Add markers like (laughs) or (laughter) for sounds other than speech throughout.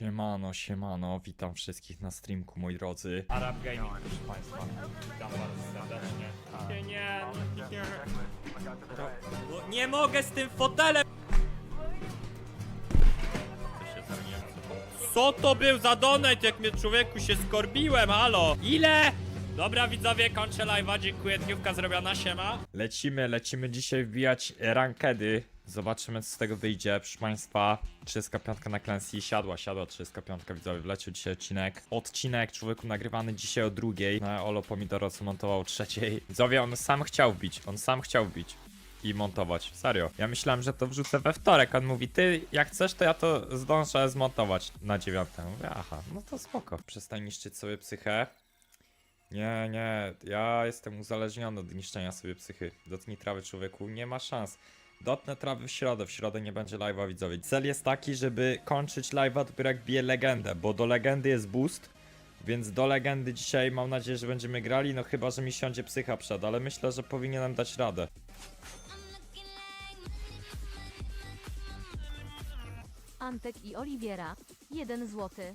Siemano, siemano, witam wszystkich na streamku, moi drodzy. Arab Gaming, proszę Państwa. Witam bardzo serdecznie. Nie, nie, nie, nie. No, nie mogę z tym fotelem! Co to był za donate, jak mnie człowieku się skorbiłem, halo? Ile? Dobra widzowie, kończę live'a, dziękuję, dniówka zrobiona, siema. Lecimy, lecimy dzisiaj wbijać rankedy. Zobaczymy co z tego wyjdzie, proszę państwa. 35 na Clancy, siadła, siadła 35 widzowie, wleciał dzisiaj odcinek. Odcinek, człowieku, nagrywany dzisiaj o drugiej. No, Olo Pomidoro co montował o trzeciej. Widzowie, on sam chciał wbić, on sam chciał wbić i montować. Serio. Ja myślałem, że to wrzucę we wtorek. On mówi, ty jak chcesz, to ja to zdążę zmontować na dziewiątę. Mówię, aha, no to spoko. Przestań niszczyć sobie psychę. Nie, nie, ja jestem uzależniony od niszczenia sobie psychy. Dotknij trawy człowieku, nie ma szans. Dotnę trawy w środę, w środę nie będzie live'a widzowie. Cel jest taki, żeby kończyć live'a dopiero jak bije legendę, bo do legendy jest boost. Więc do legendy dzisiaj mam nadzieję, że będziemy grali, no chyba, że mi siądzie psycha przed, ale myślę, że powinienem dać radę. Antek i Oliwiera. Jeden złoty.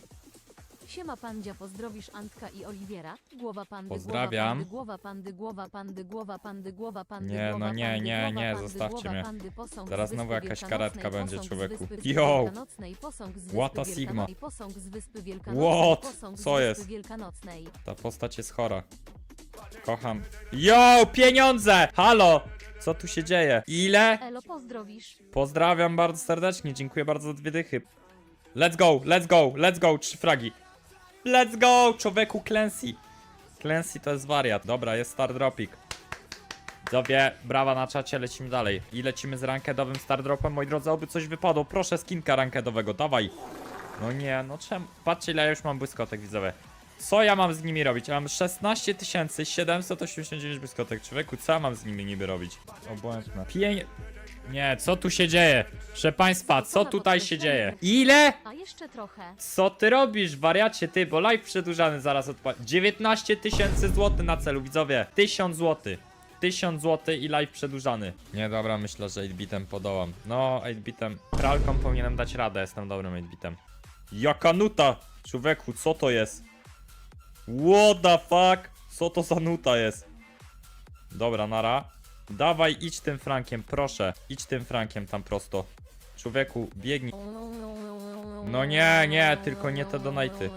Siema pandzia, pozdrowisz Antka i Oliwiera. Głowa pandy, Pozdrawiam. głowa pandy, głowa pandy, głowa pandy, głowa pandy, Nie, głowa no nie, pandy, nie, głowa nie, pandy, zostawcie głowa mnie. pandy, posąg Zaraz z Wyspy znowu jakaś Wielkanocnej, karetka będzie, posąg z człowieku. Wyspy Yo! Wielkanocnej, posąg z What Wyspy a Sigma. Wielkanocnej, Posąg z Wyspy Wielkanocnej, What? posąg z Co Wyspy jest? Wielkanocnej. Ta postać jest chora. Kocham. Yo, pieniądze! Halo! Co tu się dzieje? Ile? Elo, pozdrowisz. Pozdrawiam bardzo serdecznie, dziękuję bardzo za dwie dychy. Let's go, let's go, let's go, trzy fragi. Let's go, człowieku Clancy. Clancy to jest wariat. Dobra, jest star dropik. Widzowie, brawa na czacie, lecimy dalej. I lecimy z rankedowym star dropem, moi drodzy, oby coś wypadło. Proszę skinka rankedowego, dawaj. No nie, no czemu? Patrzcie ile ja już mam błyskotek, widzowie. Co ja mam z nimi robić? Ja mam 16 789 błyskotek. Człowieku, co ja mam z nimi niby robić? Obłędne. Pień... Nie, co tu się dzieje? Proszę państwa, co tutaj się dzieje? Ile? A jeszcze trochę. Co ty robisz, wariacie ty, bo live przedłużany zaraz odpali. 19 tysięcy złotych na celu, widzowie. 1000 złotych. 1000 zł i live przedłużany. Nie, dobra, myślę, że 8-bitem podołam. No, 8-bitem. Pralką powinienem dać radę, jestem dobrym 8-bitem. Jaka nuta! Człowieku, co to jest? What the fuck? Co to za nuta jest? Dobra, nara. Dawaj, idź tym frankiem, proszę. Idź tym frankiem tam prosto. Człowieku, biegnij. No nie, nie, tylko nie te donaty.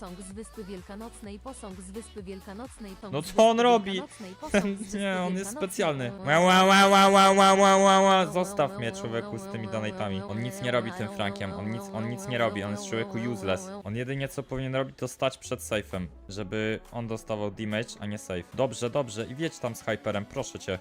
Posąg z Wyspy Wielkanocnej, posąg z Wyspy Wielkanocnej, posąg No z co on Wyspy robi? Wielkanocnej, posąg z (laughs) Wyspy Nie, on jest Wielkanocnej. specjalny. Ła, ła, ła, ła, ła, ła, ła, ła, ła. Zostaw mnie, człowieku, z tymi donatami. On nic nie robi tym Frankiem, on nic, on nic nie robi, on jest człowieku useless. On jedynie co powinien robić, to stać przed safe'em, żeby on dostawał damage, a nie safe. Dobrze, dobrze, i wiedź tam z hyperem, proszę cię.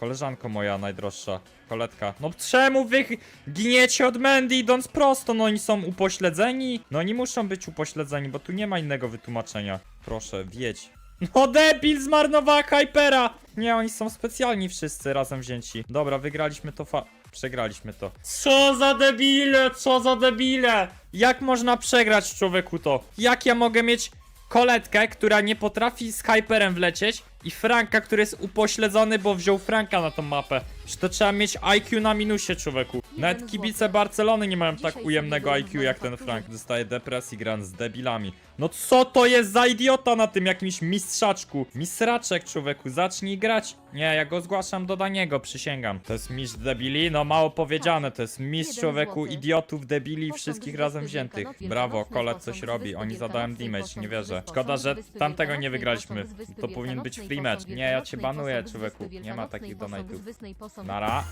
Koleżanko moja najdroższa, koletka. No czemu wy giniecie od Mandy idąc prosto? No oni są upośledzeni? No oni muszą być upośledzeni, bo tu nie ma innego wytłumaczenia. Proszę, wiedź. No debil zmarnowała Hypera! Nie, oni są specjalni wszyscy razem wzięci. Dobra, wygraliśmy to fa... Przegraliśmy to. Co za debile, co za debile! Jak można przegrać człowieku to? Jak ja mogę mieć koletkę, która nie potrafi z Hyperem wlecieć i Franka, który jest upośledzony, bo wziął Franka na tą mapę. Że to trzeba mieć IQ na minusie, człowieku. Nawet Jeden kibice. Barcelony nie mają tak ujemnego IQ jak ten. Frank. Dostaje depresji grając z debilami. No co to jest za idiota na tym jakimś mistrzaczku? Misraczek, człowieku, zacznij grać. Nie, ja go zgłaszam do Daniego, przysięgam. To jest mistrz debili? No mało powiedziane, to jest mistrz Jeden człowieku idiotów, debili, wszystkich razem Wyspy wziętych. Brawo, kolet coś robi, oni zadają damage, nie wierzę. Szkoda, że tamtego nie wygraliśmy. To powinien być free match. Nie, ja cię banuję, człowieku. Nie ma takich posąg- Nara.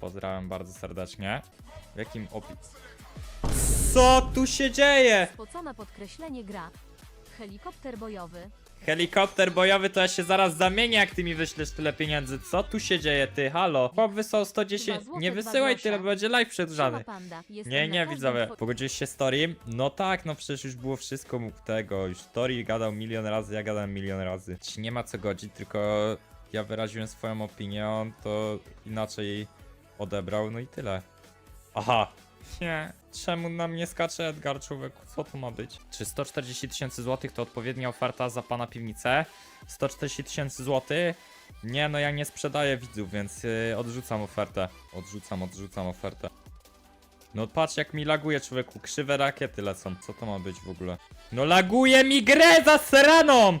Pozdrawiam bardzo serdecznie. W jakim opi... Co tu się dzieje? Spocona podkreślenie gra. Helikopter bojowy. Helikopter bojowy to ja się zaraz zamienię, jak ty mi wyślesz tyle pieniędzy. Co tu się dzieje, ty? Halo? Chłop wysłał 110... Dwa złote, Nie dwa wysyłaj grosze. tyle, bo będzie live przedłużany. Siema panda. Jestem Nie, na nie, każdym widzowie. two- Pogodziłeś się story? No tak, no przecież już było wszystko mógł tego. Już story gadał milion razy, ja gadałem milion razy. Ci nie ma co godzić, tylko ja wyraziłem swoją opinię, on to inaczej odebrał, no i tyle. Aha. Nie. Czemu na mnie skacze Edgar, człowieku? Co to ma być? Czy 140 tysięcy złotych to odpowiednia oferta za pana piwnicę? 140 tysięcy złotych? Nie, no ja nie sprzedaję widzów, więc yy, odrzucam ofertę. Odrzucam, odrzucam ofertę. No patrz jak mi laguje człowieku, krzywe rakiety lecą. Co to ma być w ogóle? No laguje mi grę za seraną!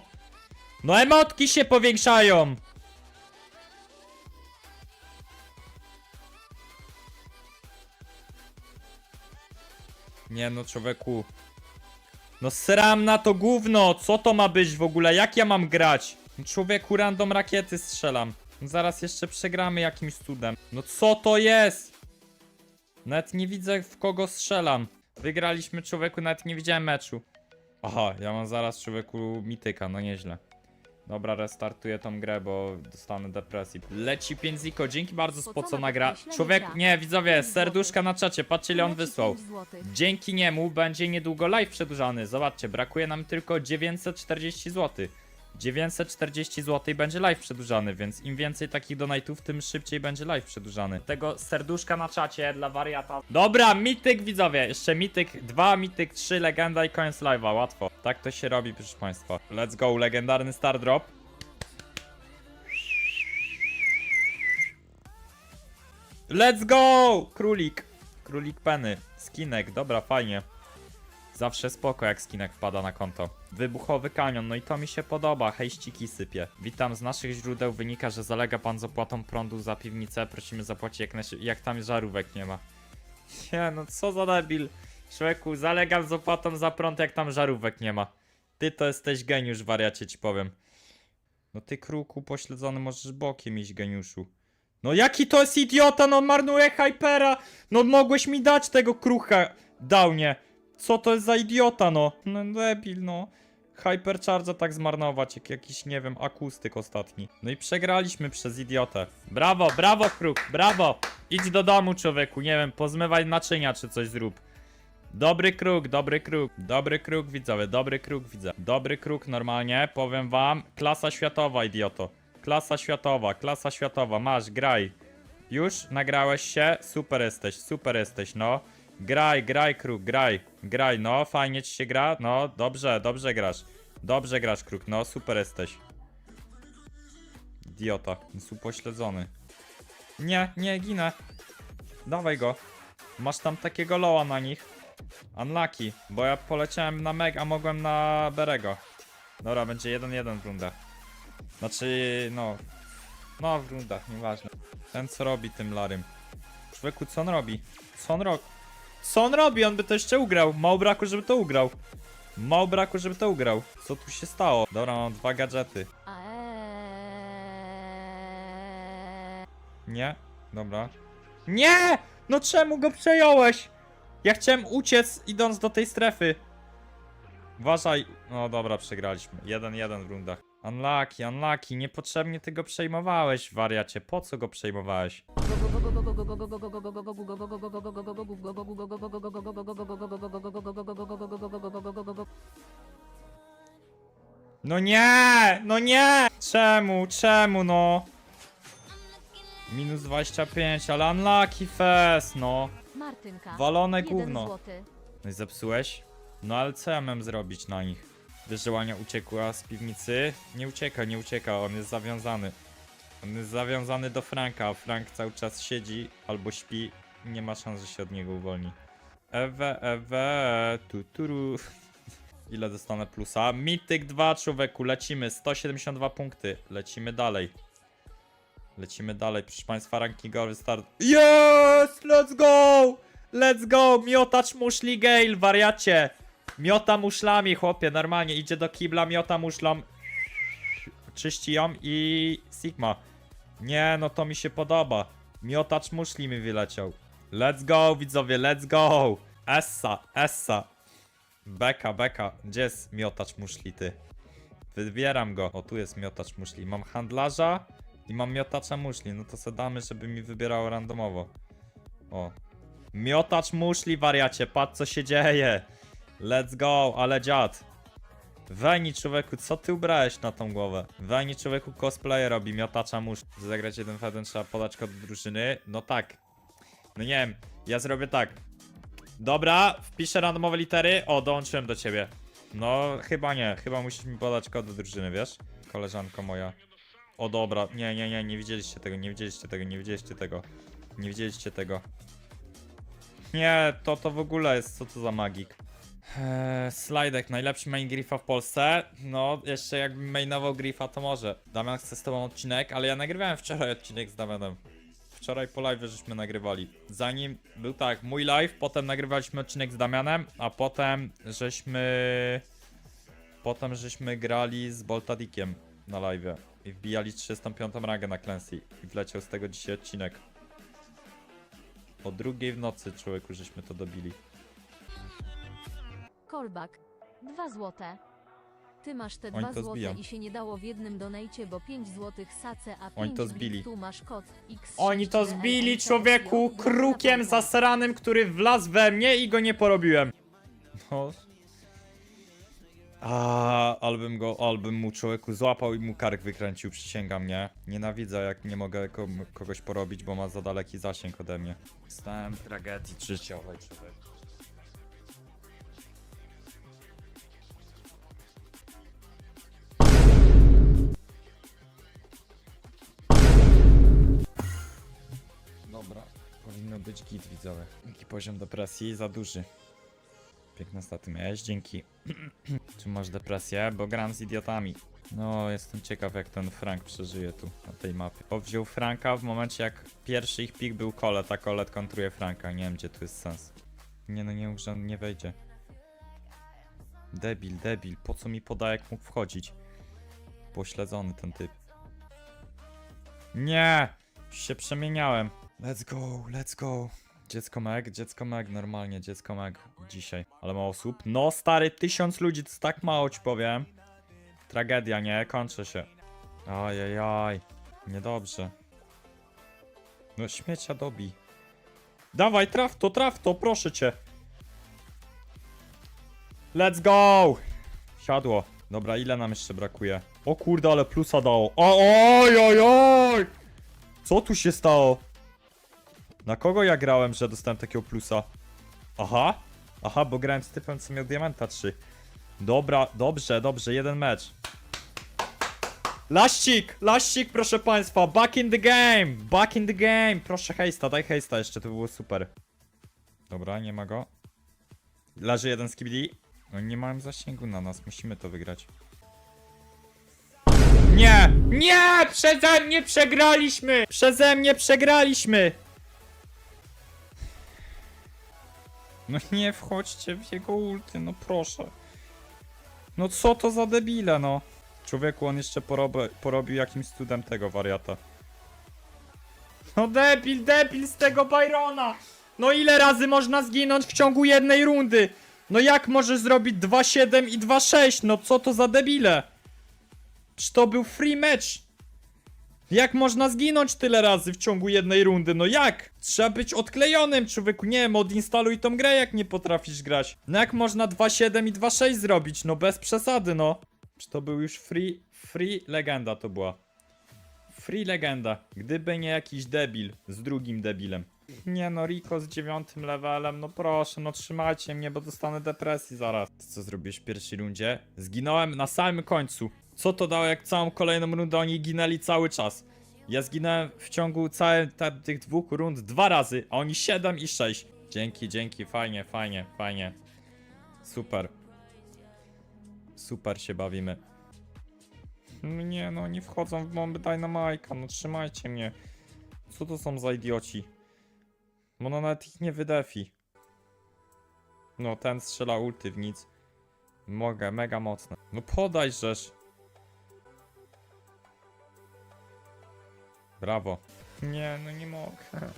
No emotki się powiększają! Nie no człowieku. No sram na to gówno! Co to ma być w ogóle? Jak ja mam grać? Człowieku random rakiety strzelam. Zaraz jeszcze przegramy jakimś cudem. No co to jest? Nawet nie widzę w kogo strzelam. Wygraliśmy człowieku, nawet nie widziałem meczu. Aha, ja mam zaraz człowieku mityka, no nieźle. Dobra, restartuję tą grę, bo dostanę depresji. Leci 5 ziko, dzięki bardzo spocona gra. podkreślenie Człowiek, nie, widzowie, serduszka na czacie, patrzcie ile on wysłał. 5 złotych. Dzięki niemu będzie niedługo live przedłużany. Zobaczcie, brakuje nam tylko 940 zł. 940 zł będzie live przedłużany, więc im więcej takich donate'ów, tym szybciej będzie live przedłużany. Tego serduszka na czacie dla wariata. Dobra, mityk widzowie, jeszcze mityk 2, mityk 3, legenda i koniec live'a, łatwo. Tak to się robi, proszę państwa. Let's go, legendarny star drop. Let's go! Królik. Królik Penny. Skinek, dobra, fajnie. Zawsze spoko, jak skinek wpada na konto. Wybuchowy kanion, no i to mi się podoba, hejściki sypie. Witam, z naszych źródeł wynika, że zalega pan z opłatą prądu za piwnicę. Prosimy zapłacić jak, najszy- jak tam żarówek nie ma. Nie, no co za debil. Człowieku, zalegam z opłatą za prąd, jak tam żarówek nie ma. Ty to jesteś geniusz, wariacie ci powiem. No ty kruku pośledzony możesz bokiem iść, geniuszu. No jaki to jest idiota, no marnuje hypera! No mogłeś mi dać tego krucha, downie. Co to jest za idiota, no? No debil, no. Hypercharge'a tak zmarnować, jak jakiś, nie wiem, akustyk ostatni. No i przegraliśmy przez idiotę. Brawo, brawo, kruk, brawo! Idź do domu, człowieku, nie wiem, pozmywaj naczynia czy coś zrób. Dobry kruk, dobry kruk, dobry kruk, widzowie, dobry kruk, widzę. Dobry kruk, normalnie, powiem wam, klasa światowa, idioto. Klasa światowa, klasa światowa, masz, graj. Już nagrałeś się? Super jesteś, super jesteś, no. Graj, graj, kruk, graj, graj, no, fajnie ci się gra, no, dobrze, dobrze grasz. Dobrze grasz, kruk, no, super jesteś. Idiota, jest upośledzony. Nie, nie, ginę. Dawaj go. Masz tam takiego loa na nich. Unlucky, bo ja poleciałem na meg, a mogłem na Berego. Dobra, będzie 1-1 w rundach. Znaczy, no. No, w rundach, nieważne. Ten co robi tym Larym. Człowieku, co on robi? Co on robi? Co on robi? On by to jeszcze ugrał. Mało braku, żeby to ugrał. Mało braku, żeby to ugrał. Co tu się stało? Dobra, mam dwa gadżety. Nie? Dobra. Nie! No czemu go przejąłeś? Ja chciałem uciec idąc do tej strefy. Uważaj. No dobra, przegraliśmy. 1-1 w rundach. Unlucky, unlucky. Niepotrzebnie ty go przejmowałeś, wariacie. Po co go przejmowałeś? No nie! No nie! Czemu? Czemu no? Minus 25, ale unlucky fest, no. Martynka. Walone jeden gówno. złoty. No i zepsułeś? No ale co ja mam zrobić na nich? Wiesz, że Łania uciekła z piwnicy? Nie ucieka, nie ucieka, on jest zawiązany. On jest zawiązany do Franka, a Frank cały czas siedzi albo śpi nie ma szans, że się od niego uwolni. Ewe, ewe, tuturu. (laughs) Ile dostanę plusa? Mityk 2, człowieku, lecimy, 172 punkty, lecimy dalej. Lecimy dalej, proszę państwa, rankingowy start. Yes! Let's go! Let's go! Miotacz muszli Gale, wariacie! Miota muszlami, chłopie, normalnie idzie do kibla, miota muszlą. Czyści ją i Sigma. Nie, no to mi się podoba. Miotacz muszli mi wyleciał. Let's go, widzowie, let's go! Essa, essa. Beka, beka. Gdzie jest miotacz muszli, ty? Wybieram go. O, tu jest miotacz muszli. Mam handlarza i mam miotacza muszli. No to se damy, żeby mi wybierało randomowo. O. Miotacz muszli, wariacie. Patrz, co się dzieje. Let's go, ale dziad. Wejni człowieku, co ty ubrałeś na tą głowę? Wejni człowieku cosplayer robi miotacza. Żeby Zagrać jeden w jeden trzeba podać kod drużyny. No tak. No nie wiem, ja zrobię tak. Dobra, wpiszę randomowe litery. O, dołączyłem do ciebie. No, chyba nie. Chyba musisz mi podać kod drużyny, wiesz? Koleżanko moja. O dobra, nie, nie, nie, nie widzieliście tego, nie widzieliście tego, nie widzieliście tego. Nie widzieliście tego. Nie, to to w ogóle jest, co to za magik? Eee, Slajdek, najlepszy main griffa w Polsce. No, jeszcze jakbym mainował griffa, to może. Damian chce z tobą odcinek, ale ja nagrywałem wczoraj odcinek z Damianem. Wczoraj po live żeśmy nagrywali. Zanim był tak, mój live, potem nagrywaliśmy odcinek z Damianem, a potem żeśmy. Potem żeśmy grali z Boltadikiem na live i wbijali 305 rangę na Clancy i wleciał z tego dzisiaj odcinek. O drugiej w nocy człowieku żeśmy to dobili. Kolbak. 2 złote. Ty masz te Oni 2 to złote zbiją. i się nie dało w jednym donajcie, bo 5 złotych sace, a 5 Oni to zbili. tu masz kod X. Oni to zbili człowieku krukiem zasranym, który wlazł we mnie i go nie porobiłem. No. A, albym go, albym mu człowieku złapał i mu kark wykręcił, przysięgam, nie? Nienawidzę jak nie mogę ko kogoś porobić, bo ma za daleki zasięg ode mnie. Stałem tragedii życiowej, człowiek. Być git widzowie. Jaki poziom depresji? Za duży. Piękne staty miałeś, dzięki. (clears throat) Czy masz depresję? Bo gram z idiotami. No, jestem ciekaw jak ten Frank przeżyje tu, na tej mapie. Bo wziął Franka w momencie jak pierwszy ich pik był Colet, a Colet kontruje Franka. Nie wiem gdzie tu jest sens. Nie no, nie on nie wejdzie. Debil, debil, po co mi poda jak mógł wchodzić? Pośledzony ten typ. Nie! Już się przemieniałem. Let's go, let's go. Dziecko Meg, dziecko Meg, normalnie, dziecko Meg dzisiaj. Ale mało osób. No stary, tysiąc ludzi, to tak mało ci powiem. Tragedia, nie? Kończy się. Ajajaj. Niedobrze. No śmiecia dobi. Dawaj, traf to, traf to, proszę cię. Let's go! Siadło. Dobra, ile nam jeszcze brakuje? O kurde, ale plusa dało. O, oj! Co tu się stało? Na kogo ja grałem, że dostałem takiego plusa? Aha, aha, bo grałem z typem, co miał diamenta 3. Dobra, dobrze, dobrze, jeden mecz. Laścik, laścik, proszę państwa, back in the game, back in the game. Proszę hejsta, daj hejsta jeszcze, to by było super. Dobra, nie ma go. Leży jeden z kibli. Oni nie mają zasięgu na nas, musimy to wygrać. Nie! Nie! Przeze mnie przegraliśmy! Przeze mnie przegraliśmy! No nie wchodźcie w jego ulty, no proszę. No co to za debile, no. Człowieku, on jeszcze porobi, porobił jakimś cudem tego wariata. No debil, debil z tego Byrona! No ile razy można zginąć w ciągu jednej rundy? No jak możesz zrobić 2-7 i 2-6? No co to za debile? Czy to był free match? Jak można zginąć tyle razy w ciągu jednej rundy? No jak? Trzeba być odklejonym, człowieku. Nie odinstaluj tą grę, jak nie potrafisz grać. No jak można 2.7 i 2.6 zrobić? No bez przesady, no. Czy to był już free, free legenda to była. Free legenda. Gdyby nie jakiś debil z drugim debilem. Nie no, Rico z dziewiątym levelem, no proszę, no trzymajcie mnie, bo dostanę depresji zaraz. Co zrobiłeś w pierwszej rundzie? Zginąłem na samym końcu. Co to dało, jak całą kolejną rundę oni ginęli cały czas? Ja zginąłem w ciągu całych tych dwóch rund dwa razy, a oni 7 i 6. Dzięki, dzięki, fajnie, fajnie, fajnie. Super. Super się bawimy. Nie no, nie wchodzą w bomby Dynamajka, no trzymajcie mnie. Co to są za idioci? Bo no nawet ich nie wydefi. No ten strzela ulty w nic. Mogę, mega mocne. No podaj rzecz. Brawo. Nie, no nie mogę. (laughs)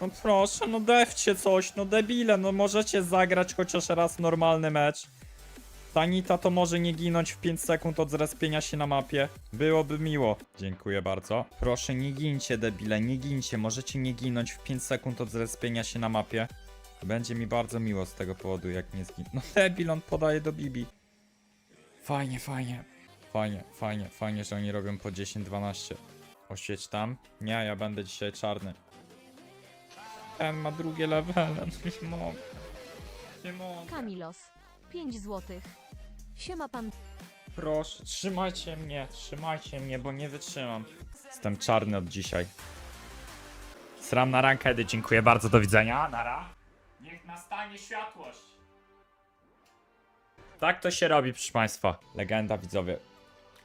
No proszę, no defcie coś, no debile, no możecie zagrać chociaż raz normalny mecz. Tanita to może nie ginąć w 5 sekund od zrespienia się na mapie. Byłoby miło. Dziękuję bardzo. Proszę nie gincie debile, nie gincie. Możecie nie ginąć w 5 sekund od zrespienia się na mapie. Będzie mi bardzo miło z tego powodu, jak nie zgin. No debil, on podaje do Bibi. Fajnie, fajnie. Fajnie, fajnie, fajnie, że oni robią po 10-12. Oświeć tam. Nie, ja będę dzisiaj czarny. Ten ma drugie levele, (laughs) nie. Nie mogę. Kamilos. 5 złotych. Siema pan. Proszę, trzymajcie mnie, trzymajcie mnie, bo nie wytrzymam. Jestem czarny od dzisiaj. Sram na rankedy, dziękuję bardzo, do widzenia, nara. Niech nastanie światłość. Tak to się robi, proszę państwa. Legenda, widzowie.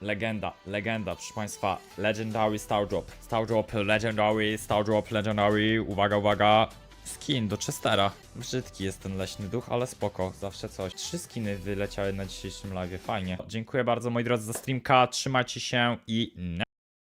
Legenda, legenda, proszę państwa. Legendary Star Drop. Star Drop, Legendary, Star Drop, Legendary. Uwaga, uwaga. Skin do Chestera. Brzydki jest ten leśny duch, ale spoko, zawsze coś. Trzy skiny wyleciały na dzisiejszym live, fajnie. Dziękuję bardzo moi drodzy za streamka, trzymajcie się i na